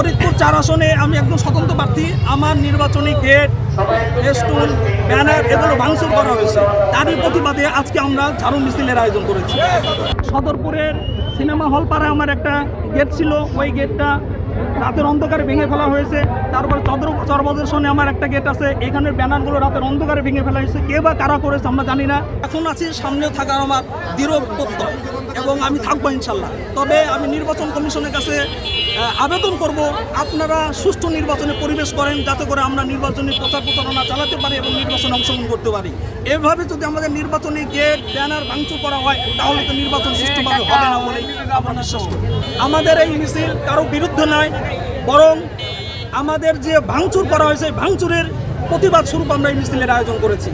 আসনে আমি একজন স্বতন্ত্র প্রার্থী। আমার নির্বাচনী গেট স্টোন ব্যানার এগুলো ভাঙচুর করা হয়েছে। তারই প্রতিবাদে আজকে আমরা ঝাড়ু মিছিলের আয়োজন করেছি। সদরপুরের সিনেমা হল পাড়ায় আমার একটা গেট ছিল। ওই গেটটা রাতের অন্ধকারে ভেঙে ফেলা হয়েছে। তারপর চন্দ্র চরবদর্শনে আমার একটা গেট আছে। এখানের ব্যানারগুলো রাতের অন্ধকারে ভেঙে ফেলা হয়েছে। কে বা কারা করেছে আমরা জানি না। এখন আছি সামনে থাকার আমার দৃঢ় প্রত্যয়। এবং আমি থাকব ইনশাল্লাহ। তবে আমি নির্বাচন কমিশনের কাছে আবেদন করব, আপনারা সুষ্ঠু নির্বাচনে পরিবেশ করেন, যাতে করে আমরা নির্বাচনী প্রচার প্রচারণা চালাতে পারি এবং নির্বাচনে অংশগ্রহণ করতে পারি। এভাবে যদি আমাদের নির্বাচনী গেট, ব্যানার ভাঙচুর করা হয়, তাহলে তো নির্বাচন সুষ্ঠুভাবে হবে না বলেই আমরা আমাদের এই মিছিল কারও বিরুদ্ধে নয় বরং আমাদের যে ভাঙচুর করা হয়েছে ভাঙচুরের প্রতিবাদ স্বরূপ আমরা এই মিছিলের আয়োজন করেছি।